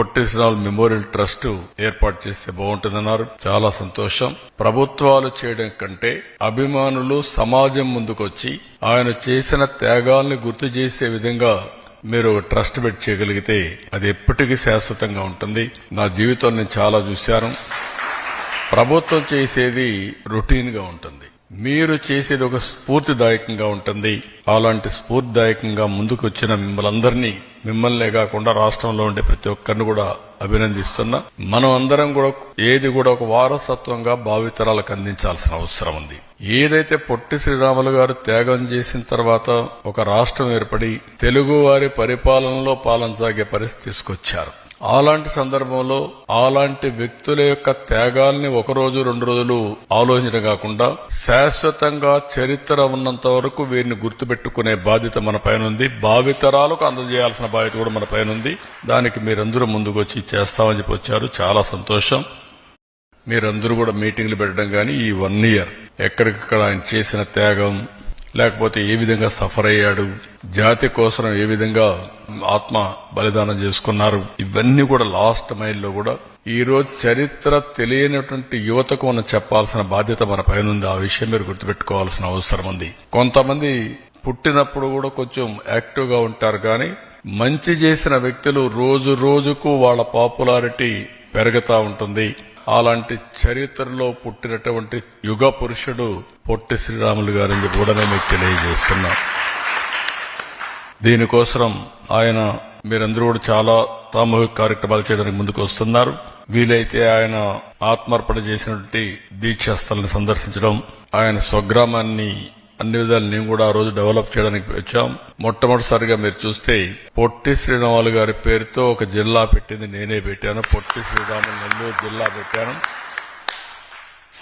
పొట్టి memorial trust ఏర్పాటు చేస్తే బాగుంటుందన్నారు. చాలా సంతోషం. ప్రభుత్వాలు చేయడం కంటే అభిమానులు సమాజం ముందుకొచ్చి ఆయన చేసిన త్యాగాల్ని గుర్తు చేసే విధంగా మీరు ట్రస్ట్ పెట్టి చేయగలిగితే అది ఎప్పటికీ శాశ్వతంగా ఉంటుంది. నా జీవితం నేను చాలా చూశాను. ప్రభుత్వం చేసేది రొటీన్గా ఉంటుంది. మీరు చేసేది ఒక స్ఫూర్తిదాయకంగా ఉంటుంది. అలాంటి స్ఫూర్తిదాయకంగా ముందుకు వచ్చిన మిమ్మల్ని మిమ్మల్నే కాకుండా రాష్ట్రంలో ఉండే ప్రతి ఒక్కరిని కూడా అభినందిస్తున్నా. మనం అందరం కూడా ఏది కూడా ఒక వారసత్వంగా భావితరాలకు అందించాల్సిన అవసరం ఉంది. ఏదైతే పొట్టి శ్రీరాములు గారు త్యాగం చేసిన తర్వాత ఒక రాష్ట్రం ఏర్పడి తెలుగు వారి పరిపాలనలో పాలన సాగే పరిస్థితి తీసుకొచ్చారు. అలాంటి సందర్భంలో అలాంటి వ్యక్తుల యొక్క త్యాగాల్ని ఒక రోజు రెండు రోజులు ఆలోచించడం కాకుండా శాశ్వతంగా చరిత్ర ఉన్నంత వరకు వీరిని గుర్తుపెట్టుకునే బాధ్యత మన పైన ఉంది. భావితరాలకు అందజేయాల్సిన బాధ్యత కూడా మన పైన ఉంది. దానికి మీరందరూ ముందుకు వచ్చి చేస్తామని చెప్పి వచ్చారు. చాలా సంతోషం. మీరందరూ కూడా మీటింగ్లు పెట్టడం కానీ ఈ వన్ ఇయర్ ఎక్కడికక్కడ ఆయన చేసిన త్యాగం లేకపోతే ఏ విధంగా సఫర్ అయ్యాడు జాతి కోసం ఏ విధంగా ఆత్మ బలిదానం చేసుకున్నారు ఇవన్నీ కూడా లాస్ట్ మైల్లో కూడా ఈ రోజు చరిత్ర తెలియనటువంటి యువతకు మనం చెప్పాల్సిన బాధ్యత మన పైన ఆ విషయం మీరు గుర్తుపెట్టుకోవాల్సిన అవసరం ఉంది. కొంతమంది పుట్టినప్పుడు కూడా కొంచెం యాక్టివ్గా ఉంటారు కానీ మంచి చేసిన వ్యక్తులు రోజు రోజుకు వాళ్ళ పాపులారిటీ పెరుగుతా ఉంటుంది. అలాంటి చరిత్రలో పుట్టినటువంటి యుగ పురుషుడు పొట్టి శ్రీరాములు గారిని కూడా నేను మీకు తెలియజేస్తున్నా. దీనికోసం ఆయన మీరందరూ కూడా చాలా సామూహిక కార్యక్రమాలు చేయడానికి ముందుకు వస్తున్నారు. వీలైతే ఆయన ఆత్మార్పణ చేసినటువంటి దీక్షాస్థలను సందర్శించడం ఆయన స్వగ్రామాన్ని అన్ని విధాలు నేను కూడా ఆ రోజు డెవలప్ చేయడానికి వచ్చాం. మొట్టమొదటిసారిగా మీరు చూస్తే పొట్టి శ్రీరాములు గారి పేరుతో ఒక జిల్లా పెట్టింది నేనే పెట్టాను. పొట్టి శ్రీరాములు నెల్లూరు జిల్లా పెట్టాను.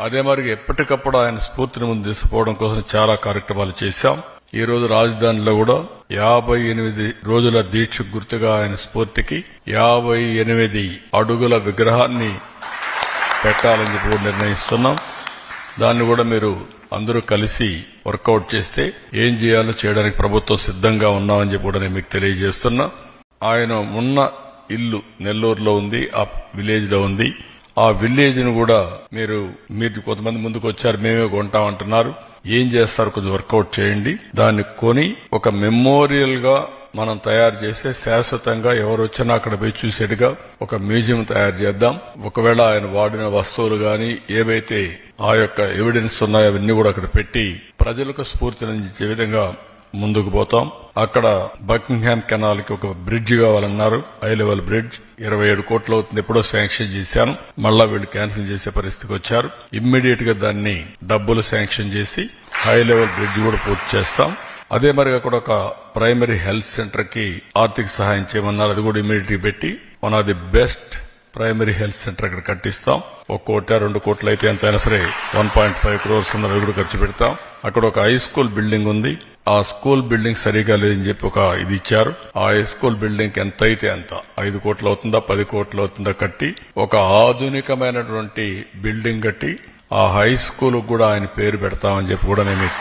అదే మరి ఎప్పటికప్పుడు ఆయన స్ఫూర్తిని ముందు తీసుకుపోవడం కోసం చాలా కార్యక్రమాలు చేశాం. ఈ రోజు రాజధానిలో కూడా యాభై ఎనిమిది రోజుల దీక్ష గుర్తుగా ఆయన స్ఫూర్తికి యాభై ఎనిమిది అడుగుల విగ్రహాన్ని పెట్టాలని చెప్పి కూడా నిర్ణయిస్తున్నాం. దాన్ని కూడా మీరు అందరూ కలిసి వర్కౌట్ చేస్తే ఏం చేయాలో చేయడానికి ప్రభుత్వం సిద్ధంగా ఉన్నామని చెప్పి కూడా నేను మీకు తెలియజేస్తున్నా. ఆయన ఉన్న ఇల్లు నెల్లూరులో ఉంది ఆ విలేజ్లో ఉంది. ఆ విలేజ్ను కూడా మీరు మీరు కొంతమంది ముందుకు వచ్చారు మేమే కొంటామంటున్నారు. ఏం చేస్తారు? కొంచెం వర్కౌట్ చేయండి. దాన్ని కొని ఒక మెమోరియల్గా మనం తయారు చేస్తే శాశ్వతంగా ఎవరు వచ్చినా అక్కడ పోయి చూసేట్టుగా ఒక మ్యూజియం తయారు చేద్దాం. ఒకవేళ ఆయన వాడిన వస్తువులు గాని ఏవైతే ఆ యొక్క ఎవిడెన్స్ ఉన్నాయి అవన్నీ కూడా అక్కడ పెట్టి ప్రజలకు స్ఫూర్తినిచ్చే విధంగా ముందుకు పోతాం. అక్కడ బకింగ్హామ్ కెనాల్కి ఒక బ్రిడ్జ్ కావాలన్నారు హై లెవెల్ బ్రిడ్జ్ ఇరవై ఏడు కోట్లు అవుతుంది. ఎప్పుడో శాంక్షన్ చేశాను. మళ్ళా వీళ్ళు క్యాన్సిల్ చేసే పరిస్థితికి వచ్చారు. ఇమ్మీడియట్గా దాన్ని డబ్బులు శాంక్షన్ చేసి హై లెవెల్ బ్రిడ్జ్ కూడా పూర్తి చేస్తాం. అదే మరి అక్కడ ఒక ప్రైమరీ హెల్త్ సెంటర్కి ఆర్థిక సహాయం చేయమన్నారు. అది కూడా ఇమ్మీడియట్ పెట్టి one of the best primary health center ఇక్కడ కట్టిస్తాం. ఒక కోట రెండు కోట్లు అయితే ఎంతైనా సరే వన్ పాయింట్ ఫైవ్ క్రోర్స్ ఉన్నది కూడా ఖర్చు పెడతాం. అక్కడ ఒక హై స్కూల్ బిల్డింగ్ ఉంది. ఆ స్కూల్ బిల్డింగ్ సరిగా లేదని చెప్పి ఒక ఇది ఇచ్చారు. ఆ హై స్కూల్ బిల్డింగ్ ఎంత అయితే అంత ఐదు కోట్లు అవుతుందా పది కోట్లు అవుతుందా కట్టి ఒక ఆధునికమైనటువంటి బిల్డింగ్ కట్టి ఆ హై స్కూల్ కూడా ఆయన పేరు పెడతామని చెప్పి కూడా నేను మీకు